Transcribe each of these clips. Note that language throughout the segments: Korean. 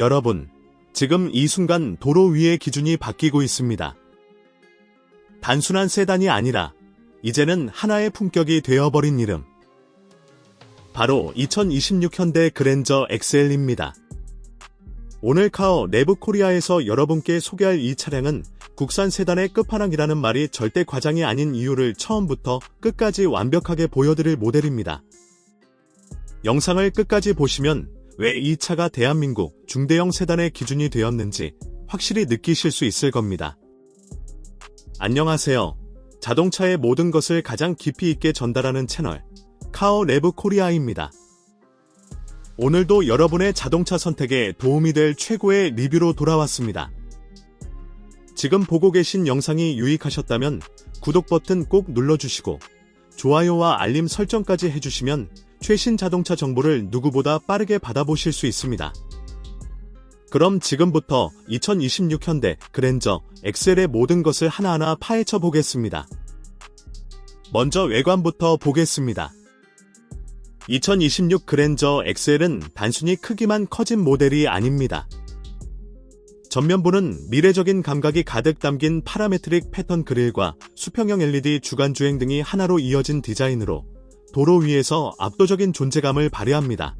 여러분, 지금 이 순간 도로 위의 기준이 바뀌고 있습니다. 단순한 세단이 아니라 이제는 하나의 품격이 되어버린 이름. 바로 2026 현대 그랜저 XL입니다. 오늘 카어 내부 코리아에서 여러분께 소개할 이 차량은 국산 세단의 끝판왕이라는 말이 절대 과장이 아닌 이유를 처음부터 끝까지 완벽하게 보여드릴 모델입니다. 영상을 끝까지 보시면 왜 이 차가 대한민국 중대형 세단의 기준이 되었는지 확실히 느끼실 수 있을 겁니다. 안녕하세요. 자동차의 모든 것을 가장 깊이 있게 전달하는 채널 카오 레브 코리아입니다. 오늘도 여러분의 자동차 선택에 도움이 될 최고의 리뷰로 돌아왔습니다. 지금 보고 계신 영상이 유익하셨다면 구독 버튼 꼭 눌러주시고 좋아요와 알림 설정까지 해주시면 최신 자동차 정보를 누구보다 빠르게 받아보실 수 있습니다. 그럼 지금부터 2026 현대 그랜저 엑셀의 모든 것을 하나하나 파헤쳐 보겠습니다. 먼저 외관부터 보겠습니다. 2026 그랜저 엑셀은 단순히 크기만 커진 모델이 아닙니다. 전면부는 미래적인 감각이 가득 담긴 파라메트릭 패턴 그릴과 수평형 LED 주간 주행 등이 하나로 이어진 디자인으로 도로 위에서 압도적인 존재감을 발휘합니다.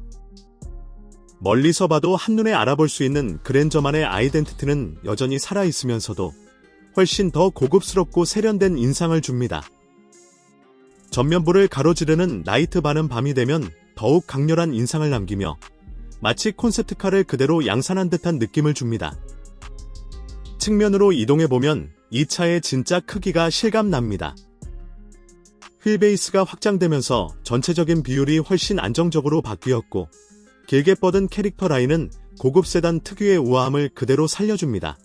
멀리서 봐도 한눈에 알아볼 수 있는 그랜저만의 아이덴티티는 여전히 살아있으면서도 훨씬 더 고급스럽고 세련된 인상을 줍니다. 전면부를 가로지르는 나이트 반은 밤이 되면 더욱 강렬한 인상을 남기며 마치 콘셉트카를 그대로 양산한 듯한 느낌을 줍니다. 측면으로 이동해보면 이 차의 진짜 크기가 실감납니다. 휠베이스가 확장되면서 전체적인 비율이 훨씬 안정적으로 바뀌었고 길게 뻗은 캐릭터 라인은 고급 세단 특유의 우아함을 그대로 살려줍니다.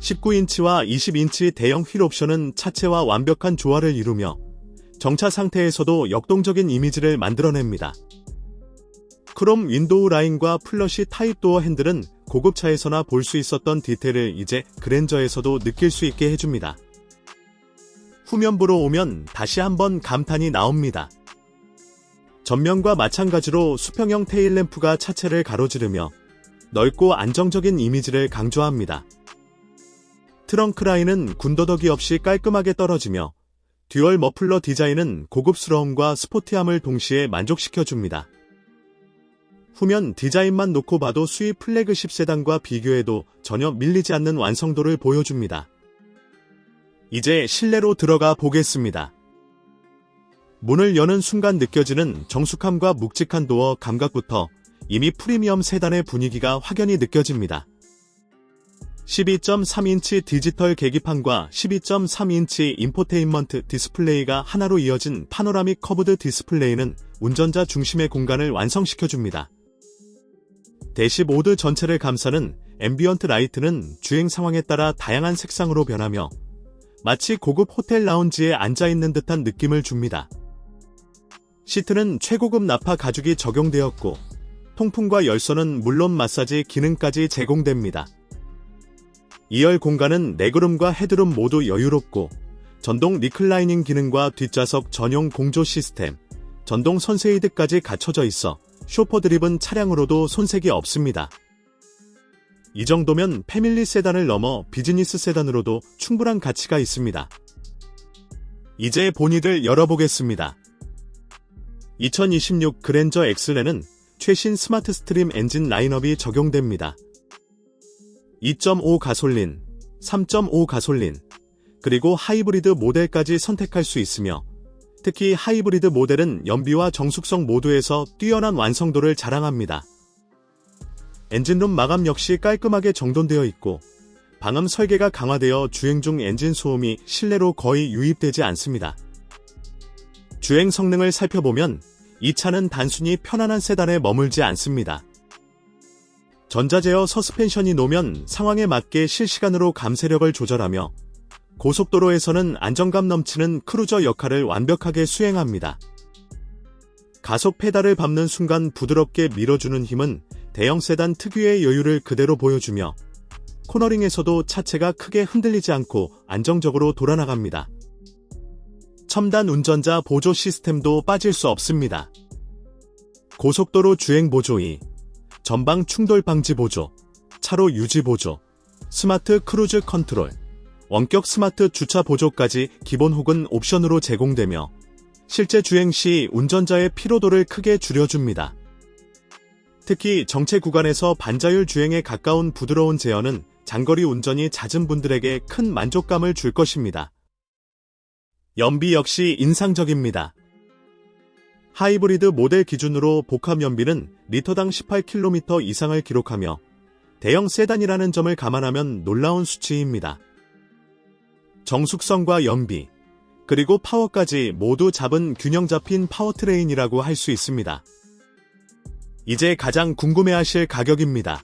19인치와 20인치 대형 휠 옵션은 차체와 완벽한 조화를 이루며 정차 상태에서도 역동적인 이미지를 만들어냅니다. 크롬 윈도우 라인과 플러시 타입 도어 핸들은 고급차에서나 볼 수 있었던 디테일을 이제 그랜저에서도 느낄 수 있게 해줍니다. 후면부로 오면 다시 한번 감탄이 나옵니다. 전면과 마찬가지로 수평형 테일램프가 차체를 가로지르며 넓고 안정적인 이미지를 강조합니다. 트렁크 라인은 군더더기 없이 깔끔하게 떨어지며 듀얼 머플러 디자인은 고급스러움과 스포티함을 동시에 만족시켜줍니다. 후면 디자인만 놓고 봐도 수입 플래그십 세단과 비교해도 전혀 밀리지 않는 완성도를 보여줍니다. 이제 실내로 들어가 보겠습니다. 문을 여는 순간 느껴지는 정숙함과 묵직한 도어 감각부터 이미 프리미엄 세단의 분위기가 확연히 느껴집니다. 12.3인치 디지털 계기판과 12.3인치 인포테인먼트 디스플레이가 하나로 이어진 파노라믹 커브드 디스플레이는 운전자 중심의 공간을 완성시켜줍니다. 대시보드 전체를 감싸는 앰비언트 라이트는 주행 상황에 따라 다양한 색상으로 변하며 마치 고급 호텔 라운지에 앉아있는 듯한 느낌을 줍니다. 시트는 최고급 나파 가죽이 적용되었고 통풍과 열선은 물론 마사지 기능까지 제공됩니다. 2열 공간은 레그룸과 헤드룸 모두 여유롭고 전동 리클라이닝 기능과 뒷좌석 전용 공조 시스템, 전동 선세이드까지 갖춰져 있어 쇼퍼 드립은 차량으로도 손색이 없습니다. 이 정도면 패밀리 세단을 넘어 비즈니스 세단으로도 충분한 가치가 있습니다. 이제 본이들 열어보겠습니다. 2026 그랜저 엑슬레는 최신 스마트 스트림 엔진 라인업이 적용됩니다. 2.5 가솔린, 3.5 가솔린, 그리고 하이브리드 모델까지 선택할 수 있으며 특히 하이브리드 모델은 연비와 정숙성 모두에서 뛰어난 완성도를 자랑합니다. 엔진룸 마감 역시 깔끔하게 정돈되어 있고 방음 설계가 강화되어 주행 중 엔진 소음이 실내로 거의 유입되지 않습니다. 주행 성능을 살펴보면 이 차는 단순히 편안한 세단에 머물지 않습니다. 전자제어 서스펜션이 놓으면 상황에 맞게 실시간으로 감세력을 조절하며 고속도로에서는 안정감 넘치는 크루저 역할을 완벽하게 수행합니다. 가속 페달을 밟는 순간 부드럽게 밀어주는 힘은 대형 세단 특유의 여유를 그대로 보여주며 코너링에서도 차체가 크게 흔들리지 않고 안정적으로 돌아나갑니다. 첨단 운전자 보조 시스템도 빠질 수 없습니다. 고속도로 주행 보조이, 전방 충돌 방지 보조, 차로 유지 보조, 스마트 크루즈 컨트롤, 원격 스마트 주차 보조까지 기본 혹은 옵션으로 제공되며 실제 주행 시 운전자의 피로도를 크게 줄여줍니다. 특히 정체 구간에서 반자율 주행에 가까운 부드러운 제어는 장거리 운전이 잦은 분들에게 큰 만족감을 줄 것입니다. 연비 역시 인상적입니다. 하이브리드 모델 기준으로 복합 연비는 리터당 18km 이상을 기록하며 대형 세단이라는 점을 감안하면 놀라운 수치입니다. 정숙성과 연비, 그리고 파워까지 모두 잡은 균형 잡힌 파워트레인이라고 할 수 있습니다. 이제 가장 궁금해하실 가격입니다.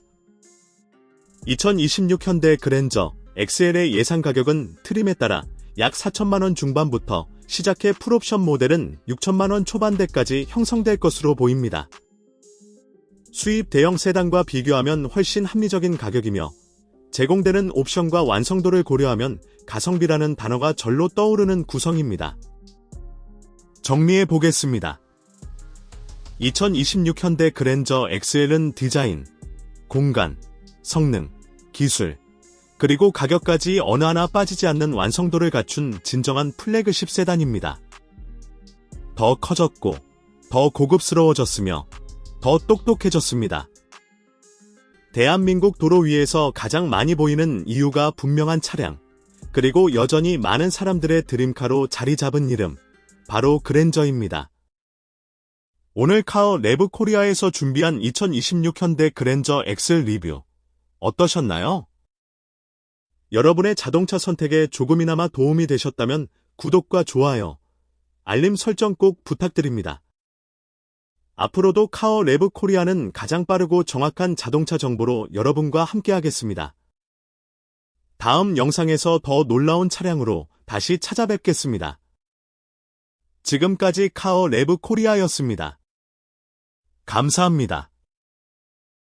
2026 현대 그랜저 XL의 예상 가격은 트림에 따라 약 4천만원 중반부터 시작해 풀옵션 모델은 6천만원 초반대까지 형성될 것으로 보입니다. 수입 대형 세단과 비교하면 훨씬 합리적인 가격이며 제공되는 옵션과 완성도를 고려하면 가성비라는 단어가 절로 떠오르는 구성입니다. 정리해 보겠습니다. 2026 현대 그랜저 XL은 디자인, 공간, 성능, 기술, 그리고 가격까지 어느 하나 빠지지 않는 완성도를 갖춘 진정한 플래그십 세단입니다. 더 커졌고, 더 고급스러워졌으며, 더 똑똑해졌습니다. 대한민국 도로 위에서 가장 많이 보이는 이유가 분명한 차량, 그리고 여전히 많은 사람들의 드림카로 자리 잡은 이름, 바로 그랜저입니다. 오늘 카어 레브 코리아에서 준비한 2026 현대 그랜저 X 리뷰 어떠셨나요? 여러분의 자동차 선택에 조금이나마 도움이 되셨다면 구독과 좋아요, 알림 설정 꼭 부탁드립니다. 앞으로도 카어 레브 코리아는 가장 빠르고 정확한 자동차 정보로 여러분과 함께하겠습니다. 다음 영상에서 더 놀라운 차량으로 다시 찾아뵙겠습니다. 지금까지 카어 레브 코리아였습니다. 감사합니다.